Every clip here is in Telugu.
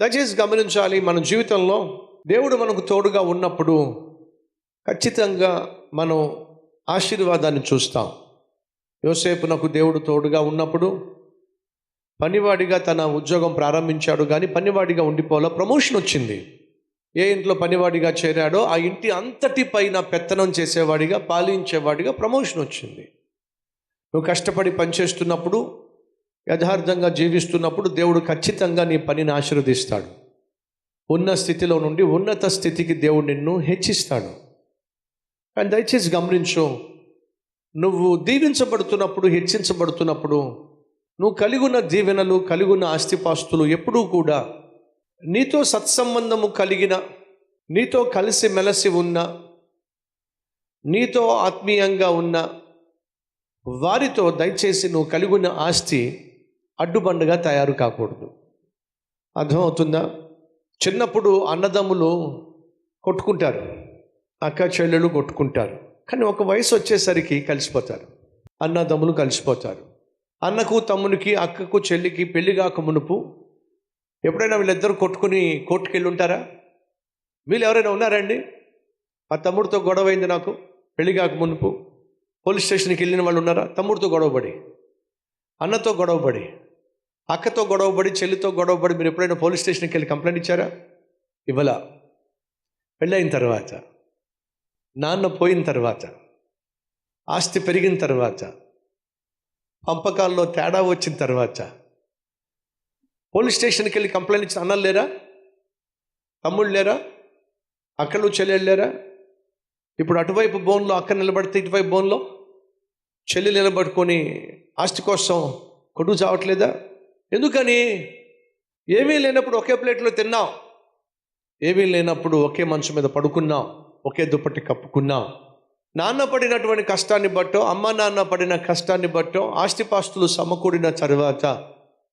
దయచేసి గమనించాలి మన జీవితంలో దేవుడు మనకు తోడుగా ఉన్నప్పుడు ఖచ్చితంగా మనం ఆశీర్వాదాన్ని చూస్తాం. యోసేపునకు దేవుడు తోడుగా ఉన్నప్పుడు పనివాడిగా తన ఉద్యోగం ప్రారంభించాడు కానీ పనివాడిగా ఉండిపోలా ప్రమోషన్ వచ్చింది. ఏ ఇంట్లో పనివాడిగా చేరాడో ఆ ఇంటి అంతటి పైన పెత్తనం చేసేవాడిగా పాలించేవాడిగా ప్రమోషన్ వచ్చింది. నువ్వు కష్టపడి పనిచేస్తున్నప్పుడు యథార్థంగా జీవిస్తున్నప్పుడు దేవుడు ఖచ్చితంగా నీ పనిని ఆశీర్వదిస్తాడు. ఉన్న స్థితిలో నుండి ఉన్నత స్థితికి దేవుడు నిన్ను హెచ్చిస్తాడు. కానీ దయచేసి గమనించు నువ్వు దీవించబడుతున్నప్పుడు హెచ్చించబడుతున్నప్పుడు నువ్వు కలిగి ఉన్న దీవెనలు కలిగి ఉన్న ఆస్తిపాస్తులు ఎప్పుడూ కూడా నీతో సత్సంబంధము కలిగిన నీతో కలిసి మెలసి ఉన్న నీతో ఆత్మీయంగా ఉన్న వారితో దయచేసి నువ్వు కలిగిన ఆస్తి అడ్డుబండగా తయారు కాకూడదు. అర్థమవుతుందా? చిన్నప్పుడు అన్నదమ్ములు కొట్టుకుంటారు. అక్క చెల్లెలు కొట్టుకుంటారు. కానీ ఒక వయసు వచ్చేసరికి కలిసిపోతారు. అన్నదమ్ములు కలిసిపోతారు. అన్నకు తమ్మునికి అక్కకు చెల్లికి పెళ్ళి కాక మునుపు ఎప్పుడైనా వీళ్ళిద్దరు కొట్టుకుని కోర్టుకు వెళ్ళి ఉంటారా వీళ్ళు ఎవరైనా ఉన్నారండి మా తమ్ముడితో గొడవ అయింది నాకు పెళ్ళి కాక మునుపు. పోలీస్ స్టేషన్కి వెళ్ళిన వాళ్ళు ఉన్నారా? తమ్ముడితో గొడవపడి. అన్నతో గొడవపడి. అక్కతో గొడవపడి చెల్లితో గొడవపడి మీరు ఎప్పుడైనా పోలీస్ స్టేషన్కి వెళ్ళి కంప్లైంట్ ఇచ్చారా? ఇవ్వలా. పెళ్ళైన తర్వాత నాన్న పోయిన తర్వాత ఆస్తి పెరిగిన తర్వాత పంపకాల్లో తేడా వచ్చిన తర్వాత పోలీస్ స్టేషన్కి వెళ్ళి కంప్లైంట్ ఇచ్చిన అన్నలు లేరా? తమ్ముళ్ళు లేరా? అక్కలు చెల్లెళ్ళు లేరా? ఇప్పుడు అటువైపు బోన్లో అక్క నిలబడితే ఇటువైపు బోన్లో చెల్లి నిలబడుకొని ఆస్తి కోసం కొడుకు చావట్లేదా? ఎందుకని? ఏమీ లేనప్పుడు ఒకే ప్లేట్లో తిన్నాం. ఏమీ లేనప్పుడు ఒకే మంచం మీద పడుకున్నాం. ఒకే దుప్పటి కప్పుకున్నాం. నాన్న పడినటువంటి కష్టాన్ని బట్టో అమ్మ నాన్న పడిన కష్టాన్ని బట్టో ఆస్తిపాస్తులు సమకూడిన తర్వాత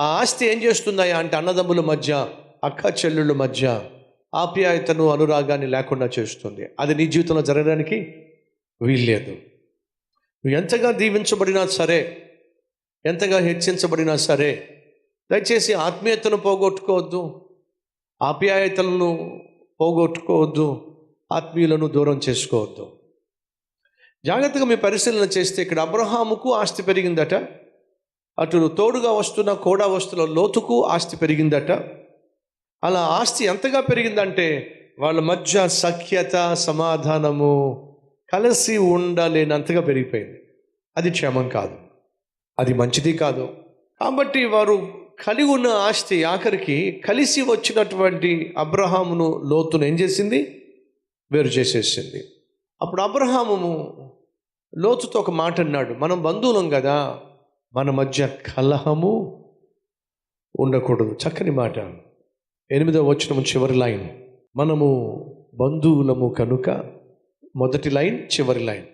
ఆ ఆస్తి ఏం చేస్తున్నాయా అంటే అన్నదమ్ముల మధ్య అక్క చెల్లెళ్ళ మధ్య ఆప్యాయతను అనురాగాన్ని లేకుండా చేస్తుంది. అది నీ జీవితంలో జరగడానికి వీల్లేదు. నువ్వు ఎంతగా దీవించబడినా సరే ఎంతగా హెచ్చించబడినా సరే దయచేసి ఆత్మీయతను పోగొట్టుకోవద్దు ఆప్యాయతలను పోగొట్టుకోవద్దు ఆత్మీయులను దూరం చేసుకోవద్దు. జాగ్రత్తగా మీ పరిశీలన చేస్తే ఇక్కడ అబ్రహాముకు ఆస్తి పెరిగిందట అటు తోడుగా వస్తున్న కోడా వస్తున్న లోతుకు ఆస్తి పెరిగిందట. అలా ఆస్తి ఎంతగా పెరిగిందంటే వాళ్ళ మధ్య సఖ్యత సమాధానము కలిసి ఉండలేనంతగా పెరిగిపోయింది. అది క్షేమం కాదు. అది మంచిది కాదు. కాబట్టి వారు కలిగి ఉన్న ఆస్తి ఆఖరికి కలిసి వచ్చినటువంటి అబ్రహామును లోతును ఏం చేసింది? వేరు చేసేసింది. అప్పుడు అబ్రహాము లోతుతో ఒక మాట అన్నాడు. మనం బంధువులం కదా మన మధ్య కలహము ఉండకూడదు. చక్కని మాట. ఎనిమిదవ వచ్చిన చివరి లైన్. మనము బంధువులము కనుక మొదటి లైన్ చివరి లైన్.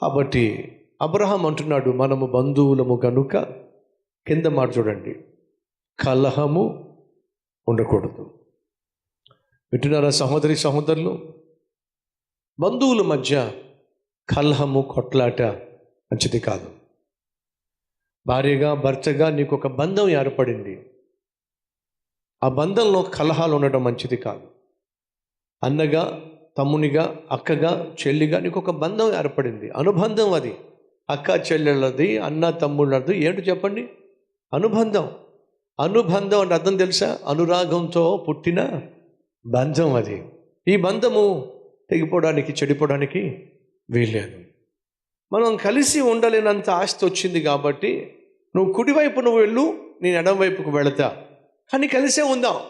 కాబట్టి అబ్రహాం అంటున్నాడు మనము బంధువులము కనుక కింద మాట చూడండి. కలహము ఉండకూడదు. వింటున్నారా సహోదరి సహోదరులు? బంధువుల మధ్య కలహము కొట్లాట మంచిది కాదు. భార్యగా భర్తగా నీకు ఒక బంధం ఏర్పడింది. ఆ బంధంలో కలహాలు ఉండడం మంచిది కాదు. అన్నగా తమ్మునిగా అక్కగా చెల్లిగా నీకు ఒక బంధం ఏర్పడింది. అనుబంధం అది. అక్క చెల్లెళ్ళది అన్న తమ్ముళ్ళది ఏంటి చెప్పండి? అనుబంధం. అనుబంధం అంటే అర్థం తెలుసా? అనురాగంతో పుట్టిన బంధం అది. ఈ బంధము తెగిపోవడానికి చెడిపోవడానికి వీల్లేదు. మనం కలిసి ఉండలేనంత ఆస్తి వచ్చింది కాబట్టి నువ్వు కుడివైపు నువ్వు వెళ్ళు నేను ఎడం వైపుకు వెళతా. కానీ కలిసే ఉందాం.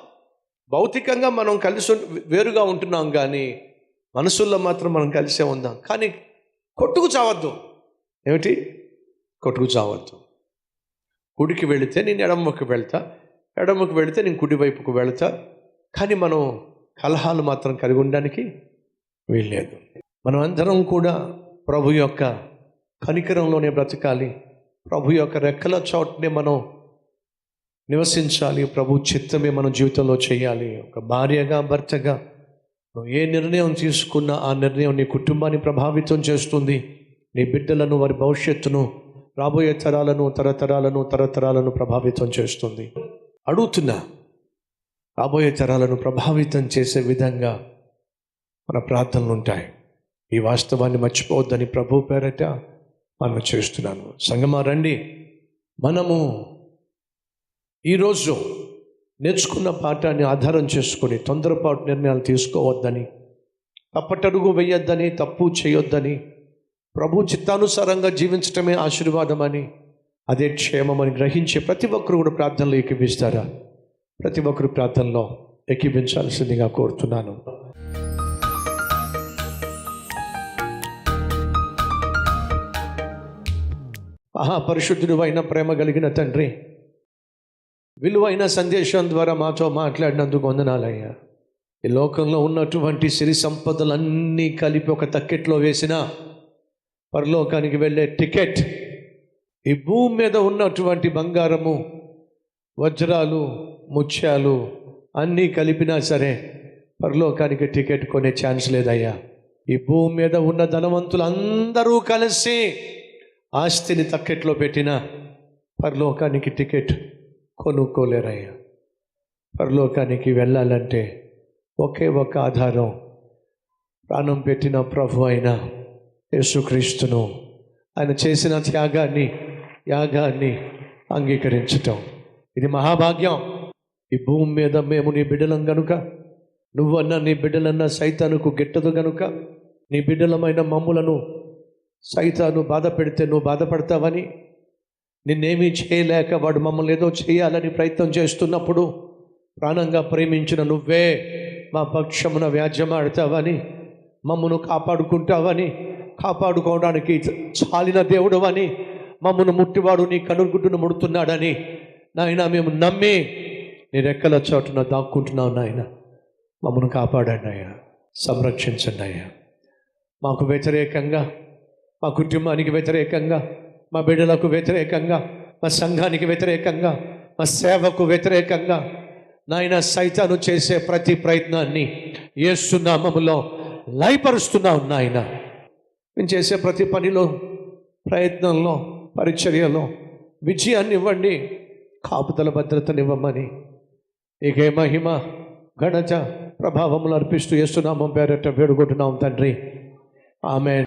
భౌతికంగా మనం కలిసి వేరుగా ఉంటున్నాం కానీ మనసుల్లో మాత్రం మనం కలిసే ఉందాం. కానీ కొట్టుకు చావద్దు. ఏమిటి? కొట్టుకు చావద్దు. కుడికి వెళితే నేను ఎడమకు వెళ్తా ఎడమకు వెళితే నేను కుడివైపుకు వెళతా. కానీ మనం కలహాలు మాత్రం కలిగి ఉండడానికి వీల్లేదు. మనం అందరం కూడా ప్రభు యొక్క కనికరంలోనే బ్రతకాలి. ప్రభు యొక్క రెక్కల చోటనే మనం నివసించాలి. ప్రభు చిత్తమే మన జీవితంలో చేయాలి. ఒక భార్యగా భర్తగా నువ్వు ఏ నిర్ణయం తీసుకున్నా ఆ నిర్ణయం నీ కుటుంబాన్ని ప్రభావితం చేస్తుంది. నీ బిడ్డలను వారి భవిష్యత్తును రాబోయే తరాలను తరతరాలను తరతరాలను ప్రభావితం చేస్తుంది. అడుగుతున్నా రాబోయే తరాలను ప్రభావితం చేసే విధంగా మన ప్రార్థనలు ఉంటాయి. ఈ వాస్తవాన్ని మర్చిపోవద్దని ప్రభు పేరట మనం చేస్తున్నాను. సంగమా రండి. మనము ఈరోజు నేర్చుకున్న పాఠాన్ని ఆధారం చేసుకొని తొందరపాటు నిర్ణయాలు తీసుకోవద్దని తప్పటడుగు వేయొద్దని తప్పు చేయొద్దని ప్రభు చిత్తానుసారంగా జీవించటమే ఆశీర్వాదమని అదే క్షేమమని గ్రహించే ప్రతి ఒక్కరు కూడా ప్రార్థనలో ఎక్కిపిస్తారా ప్రతి ఒక్కరు ప్రార్థనలో ఎక్కిపించాల్సిందిగా కోరుతున్నాను. మహాపరిశుద్ధుడు అయిన ప్రేమ కలిగిన తండ్రి విలువైన సందేశం ద్వారా మాతో మాట్లాడినందుకు వందనాలయ్యా. ఈ లోకంలో ఉన్నటువంటి సిరి సంపదలన్నీ కలిపి ఒక తక్కెట్లో వేసిన పరలోకానికి వెళ్ళే టికెట్ ఈ భూమి మీద ఉన్నటువంటి బంగారము వజ్రాలు ముత్యాలు అన్నీ కలిపినా సరే పరలోకానికి టికెట్ కొనే ఛాన్స్ లేదయ్యా. ఈ భూమి మీద ఉన్న ధనవంతులు అందరూ కలిసి ఆస్తిని తక్కెట్లో పెట్టిన పరలోకానికి టికెట్ కొనుక్కోలేరయ్యా. పరలోకానికి వెళ్ళాలంటే ఒకే ఒక ఆధారం ప్రాణం పెట్టిన ప్రభు అయినా యేసుక్రీస్తును. ఆయన చేసిన త్యాగాన్ని యాగాన్ని అంగీకరించటం. ఇది మహాభాగ్యం. ఈ భూమి మీద మేము నీ బిడ్డలం గనుక నువ్వన్న నీ బిడ్డలన్న సైతానుకు గిట్టదు గనుక నీ బిడ్డలమైన మమ్ములను సైతాను బాధ పెడితే నువ్వు బాధపడతావని నిన్నేమీ చేయలేక వాడు మమ్మల్ని ఏదో చేయాలని ప్రయత్నం చేస్తున్నప్పుడు ప్రాణంగా ప్రేమించిన నువ్వే మా పక్షమున వ్యాజ్యమాడతావని మమ్మను కాపాడుకుంటావని కాపాడుకోవడానికి చాలిన దేవుడు అని మమ్మను ముట్టివాడు నీ కనుగుడ్డును ముడుతున్నాడని నాయన మేము నమ్మి నీ రెక్కల చోటున దాక్కుంటున్నావు నాయన. మమ్మను కాపాడండి అయ్యా. సంరక్షించండి అయ్యా. మాకు వ్యతిరేకంగా మా కుటుంబానికి వ్యతిరేకంగా మా బిడ్డలకు వ్యతిరేకంగా మా సంఘానికి వ్యతిరేకంగా మా సేవకు వ్యతిరేకంగా నాయన సైతాను చేసే ప్రతి ప్రయత్నాన్ని ఏసునామములో లయపరుస్తున్నావు నాయన. మేము చేసే ప్రతి పనిలో ప్రయత్నంలో పరిచర్యలో విజయాన్ని ఇవ్వండి కాపుదల భద్రతనివ్వమని. ఇకే మహిమ ఘనత ప్రభావములు అర్పిస్తూ చేస్తున్నాము పేరట వేడుకుంటున్నాం తండ్రి. ఆమె